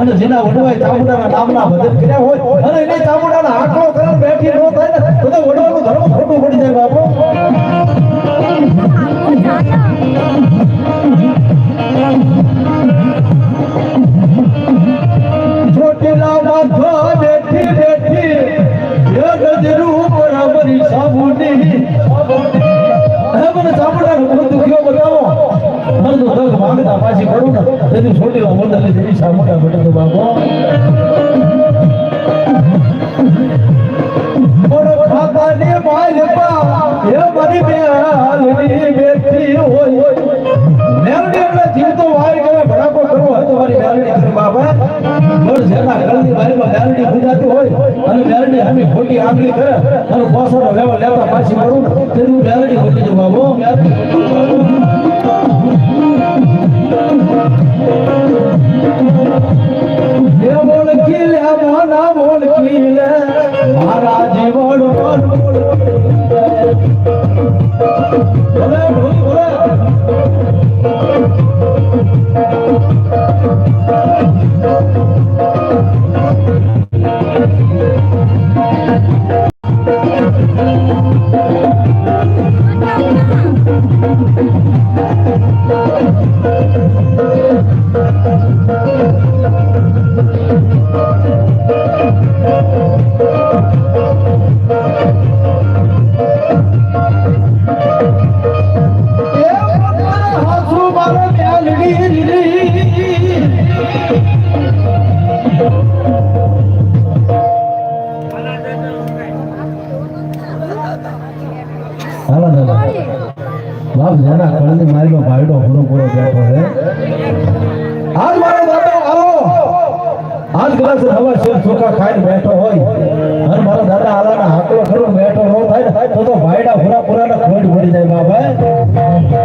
અને જેના વડવાય ચામુંડાના નામના ભજન કર્યા હોય, અને એને ચામુંડાના આંકડો કરીને બેઠી ન થાય ને, તો વડવાનું ધર્મ ખોટું પડી જાય બાપુ. ચોટીલા માથા બેઠી બેઠી તો દગ માંગતા પાછી પડું ને તેથી ચોટીલા મોઢા જેવી ચામુંડા બેઠો બાપો પણ ખાતાની માલપા એ મારી બેહાલની બેઠી હોય મેલડી એટલે જીવતો વારી ગયો ભડાકો કરવો હોય તો મારી મેલડી કરે બાબા પણ જેના ઘરની વારીમાં મેલડી પૂજાતી હોય અને મેલડી હમી ખોટી આંગળી કરે અને પોસરો લેવા લેતા પાછી મળું તેનું મેલડી ખોટી જો બાબો મારા જીવન બોલે. પૂરો બેઠો છે. આજ મારો દાદો આવો. આજ કદાચ નવા શેર ચોખા ખાઈને બેઠો હોય. અને મારો દાદા આલાના હાકલો ખરો બેઠો ન થાય તો તો ભાઈડા પૂરા પૂરાના ખોટ ભરી જાય બાબા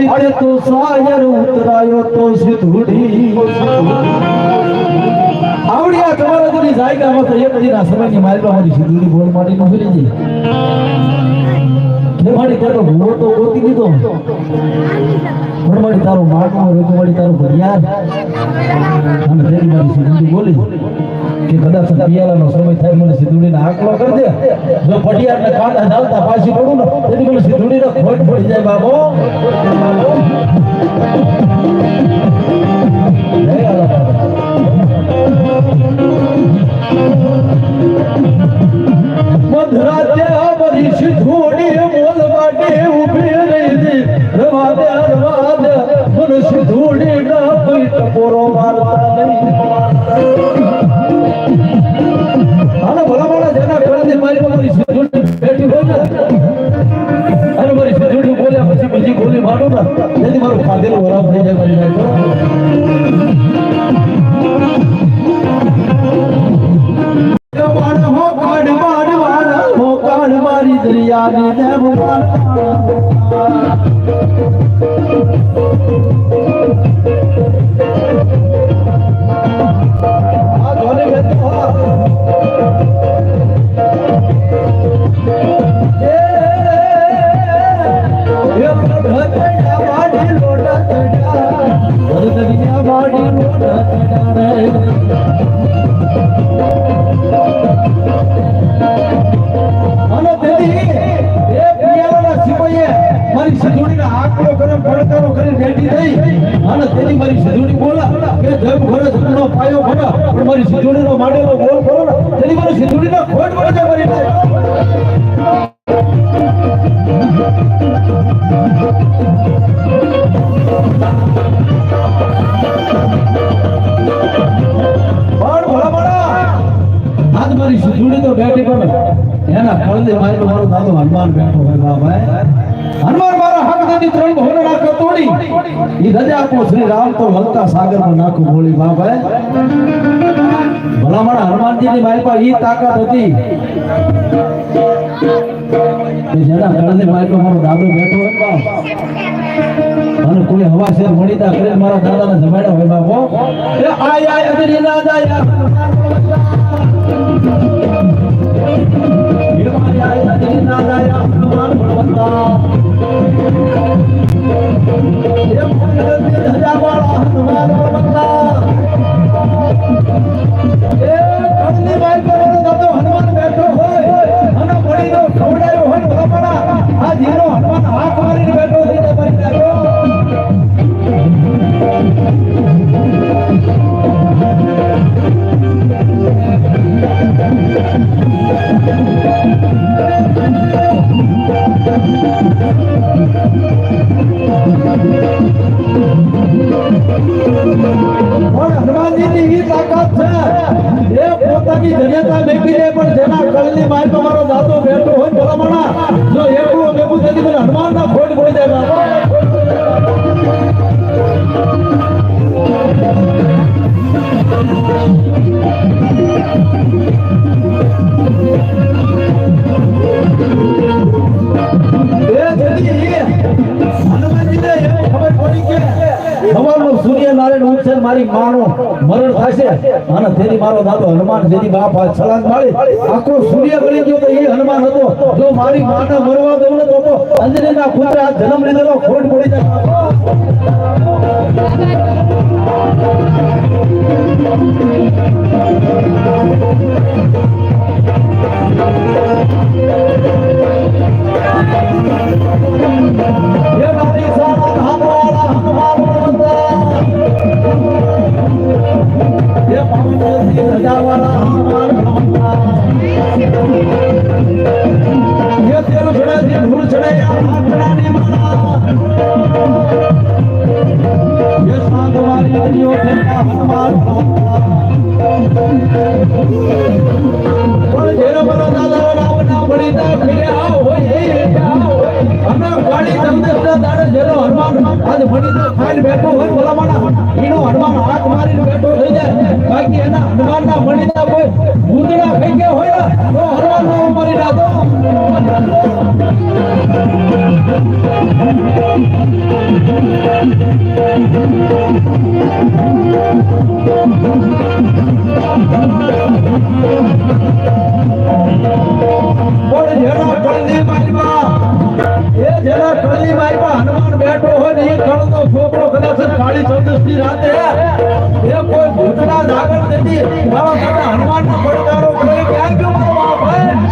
મળી તે તો સાયર ઉતરાયો તો સિધુડી આવડિયા તમારા જેની જાયગામાં તો એક દીના સમયની માલમાં મારી સિધુડી બોલ નો ભૂલી જઈ હે તારો હુવો તો ગોતી દીધો. પણ મારી તારો માટો રોજો મારી તારો ભરિયાર અને તેરી મારી સિદ્ધુડી બોલી કે કદાચ પિયાલાનો સમય થાય, મને સિદ્ધુડીને આંકલો કરી દે. જો પટિયારને કાંડા ડાલતા પાછી પડું ને તેથી મને સિદ્ધુડીને ખોટ પડી જાય, બાબો. મધરાતે પૂરો પાડતા નહીં હાલો જેના ઘરેથી મારી મારી સિદ્ધુડી બેઠી હોય ને મારી સિદ્ધુડી બોલ્યા પછી બીજી ગોલી મારું ને તેથી મારું ખાધેલું ખરાબ મારી દરિયાની મારી એના કળદે મારી મારો દાદો હનુમાન બેઠો હોય બા ભાઈ હનુમાન મારા હક દેતી ત્રણ ભોને નાખો તોડી ઈ રજા આપો શ્રી રામ તો લંકા સાગરમાં નાખો બોલી બા ભાઈ ભલા મારા હનુમાનજી ની મારી પાસે ઈ તાકાત હતી કે જેના કળદે મારી પાસે મારો દાદો બેઠો હોય બા અને કોઈ હવા શેર મણીતા કરીને મારા દાદાને જમાડ્યા હોય, બાપો. એ આય આય અજરી ના જાય હનુમાન પોતાની જનતા મેકી દે પણ જેના કળની માય તમારો દાતો બેઠો હોય ભલામણા, જો એકલું મેકું તેથી મને હનુમાન ના ખોટ બાપા સવારનો સૂર્યનારાયણ ને મારી માનો મરણ થશે. અને તેની મારો દાદો હનુમાન, જેની બાપ છલાંગ મારી, આખો સૂર્ય ગળી ગયો તો એ હનુમાન હતો. જો મારી માને મરવા દઉં તો અંજલીના આ જન્મ લીધેલો ખોટ પડી જાય. Thank મારી બેઠો હોય ભલામણા એનો હનુમાન હાથ મારીને બેઠો બાકી એના હનુમાનના બળીતા કોઈ ભૂતડા થઈ ગયા હોય ને તો હનુમાન ના મરી નાખો પણ જેનો કળની મારીમાં એ જેના કળની મારીમાં હનુમાન બેઠો હોય ને એ કળનો છોકરો કદાચ કાળી ચૌદસની રાતે એ કોઈ ભૂતના જાગર દેતી મારો તમે હનુમાનનો પડકારો કરે, ક્યાં ગયો મારો બાપ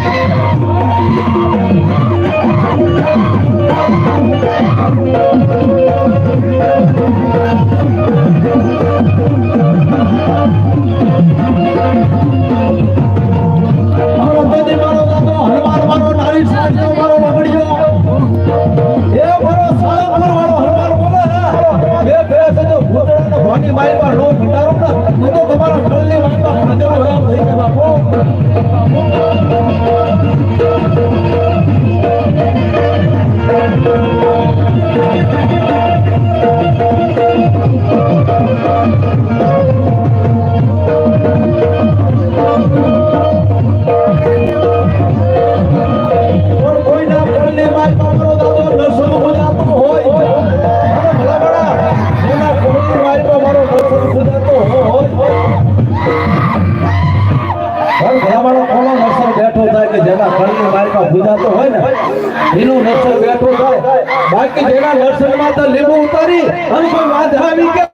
બાકી જેના દર્શનમાં તો લીંબુ ઉતારી અને કોઈ વાંધા આવી કે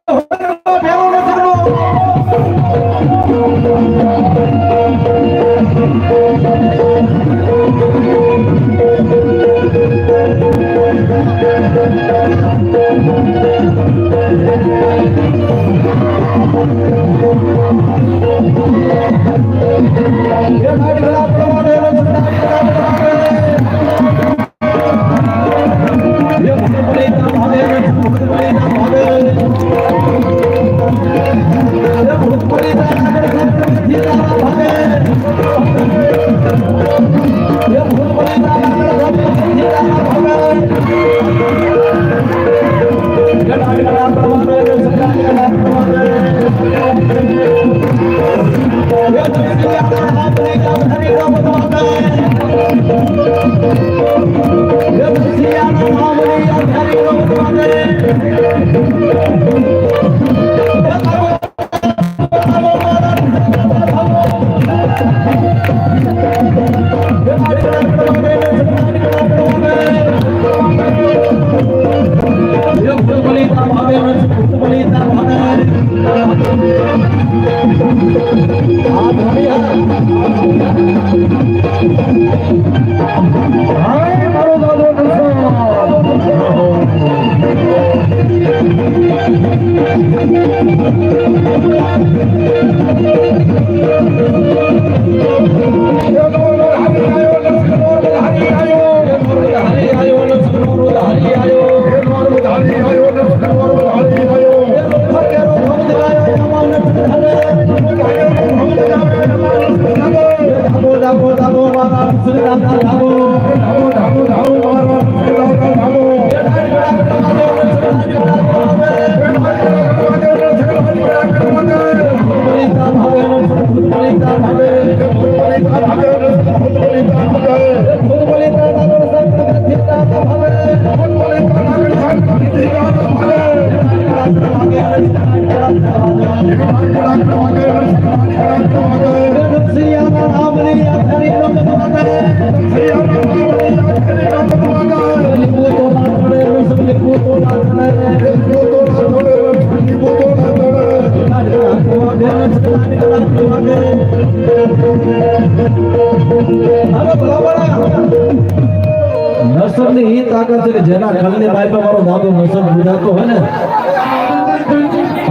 જેના કલની બાઈ પર મારો દાદો નસર બુધાતો હોય ને.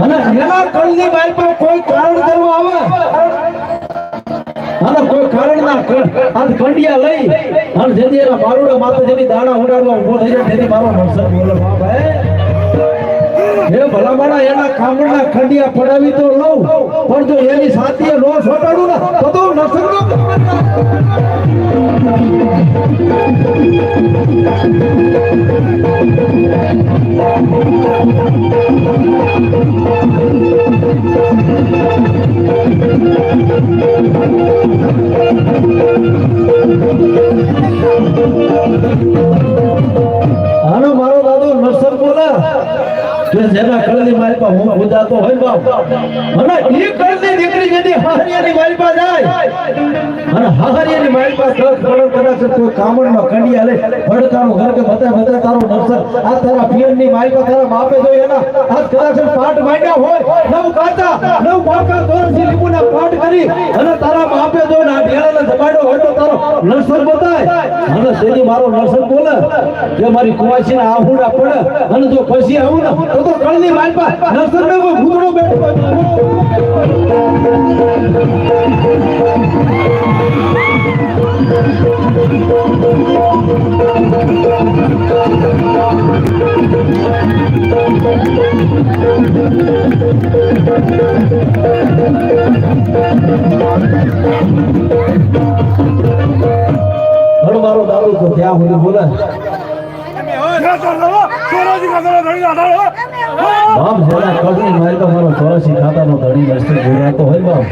અને એના કલની બાઈ પર કોઈ કારણ કરવા આવે? અને કોઈ કારણ ના કર આ કંડિયા લઈ અને જેથી એના બારુડા માથે જેની દાણા ઉડાડવા ઊભો થઈ જાય તેથી મારો નસર બોલે. હે ભલામણા એના કામના ખંડિયા પડાવી તો લઉં, પણ જો એની સાથીએ નો છોટાડું ને, તો તો નસર નો આનો મારો કે જેના કળની મારી પાસે હું બુજાતો હોય બાપ અને ઈ કળની દીકરી જેની હારિયાની મારી પાસે જાય, અને હારિયાની મારી પાસે કળ કળ કરે છે કોઈ કામણમાં કંડિયા લે ભડકાનું ઘર કે બતા બતા તારો નરસર આ તારા પિયરની મારી પાસે તારા બાપે જો એના આ કદાચ પાઠ માંડ્યા હોય, નવ કાતા નવ પાકા તોરથી લીંબુના પાઠ કરી, અને તારા બાપે જો આ ઢેલાને જમાડ્યો હોય તો તારો નરસર બતાય અને તેની મારો નરસર બોલે? કે મારી કુવાસીના આહુડા પડે, અને જો પછી આવું ને તો તો કળની માલ પર નસર ને કોઈ ભૂતડો બેઠો. મારો દારૂ તો ત્યાં સુધી બોલે બાપ જરા કળની મારી તો મારો ચોરાસી ખાતાનો ધણી રસ્તે જોડાતો હોય બાપ.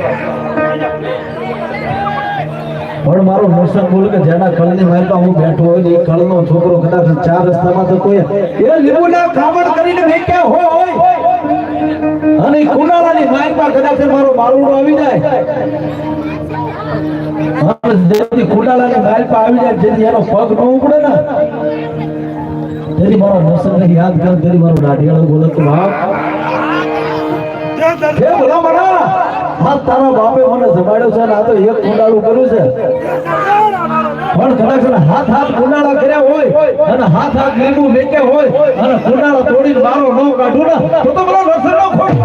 પણ મારો મોસમ બોલ કે જેના કળની મારી તો હું બેઠો હોય ને એ કળનો છોકરો કદાચ ચાર રસ્તામાં તો કોઈ એ લીંબુના ખાવડ કરીને વેચ્યા હોય અને એ કુનાળાની પાસે કદાચ મારો મારું આવી જાય. અને કુંડાલાની ગાલ પર આવી જાય, જેથી એનો પગ ન ઉપડે ને. તેથી મારો નસરને યાદ કર તેરી મારો દાઢિયાળો બોલે કે બાપ. હે બોલા મારા હા તારા બાપે મને જમાડ્યો છે ને આ તો એક કુંડાળું કર્યું છે. પણ કદાચ હાથ હાથ કુંડાળા કર્યા હોય અને હાથ હાથ લીંબુ મેકે હોય અને કુંડાળા તોડીને મારો ન કાઢું ને, તો તો પેલો નસર નો ખોટ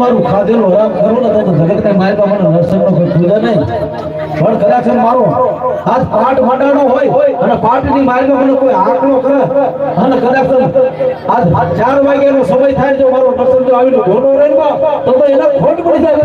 મારો ખાધેલું રામ કરું ને તો જગત કઈ મારી મને નરસન નો કોઈ પૂજા નહીં. પણ કદાચ મારો આજ પાઠ માંડાણો હોય અને પાટની માર્ગે મને કોઈ આંકડો કરે અને કદાચ આજ ચાર વાગ્યાનો સમય થાય જો મારો નરસન જો આવીને ઘોડો રેનમાં તો તો એને ખોટ પડી જાય.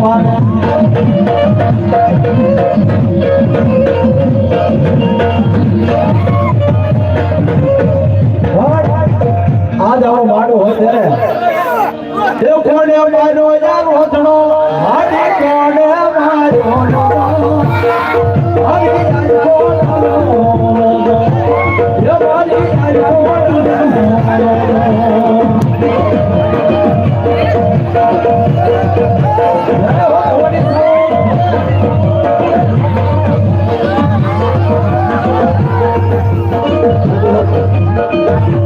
આજ Thank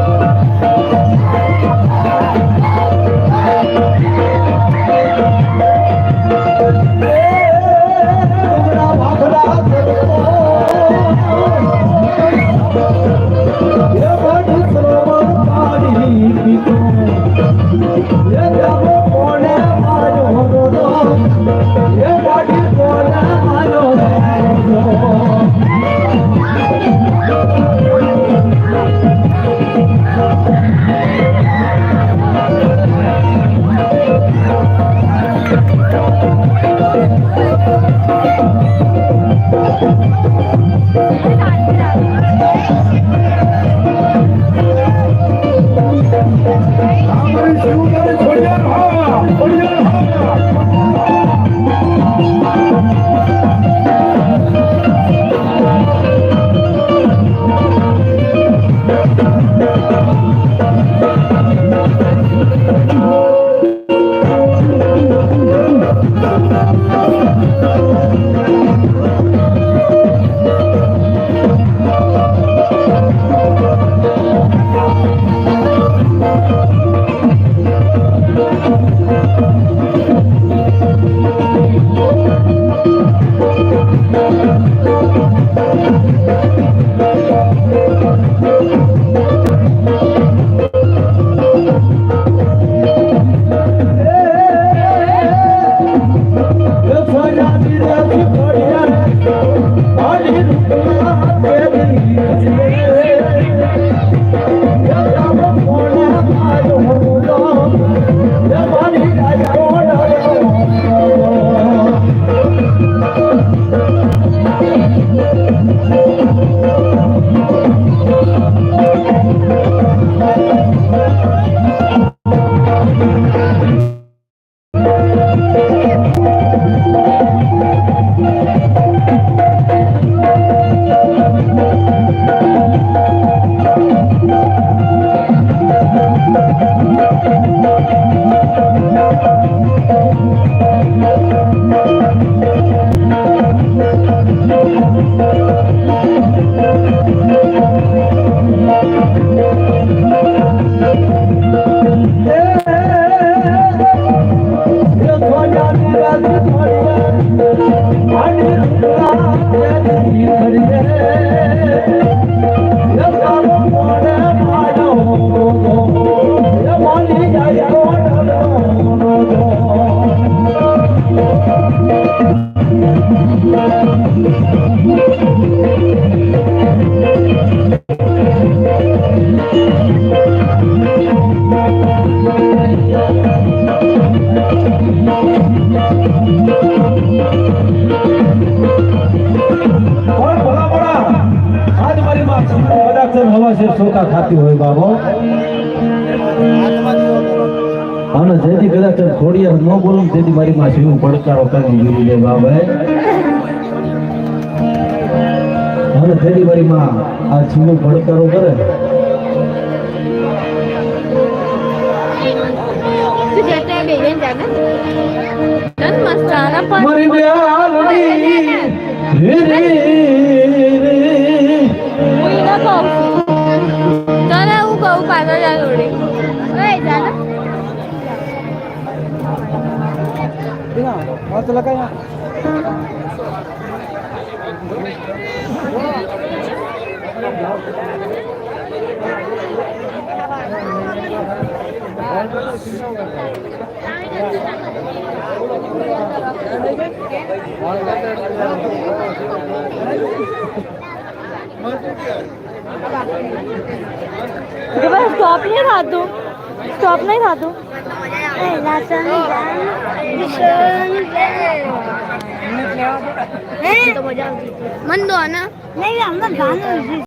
you. શોકા ખાતી હોય બાબો. અને જેથી કદાચ ખોડિયાર ન બોલું તેથી મારી માસી હું પડકારો કરી દીધી છે બાબા. અને તેથી મારી માં આ શિવ પડકારો કરે. તન મારી બ્યાલડી સ્ટોપ નહીં થતું સ્ટોપ નહીં થતું મન દો ને નહીં અમને ગાનું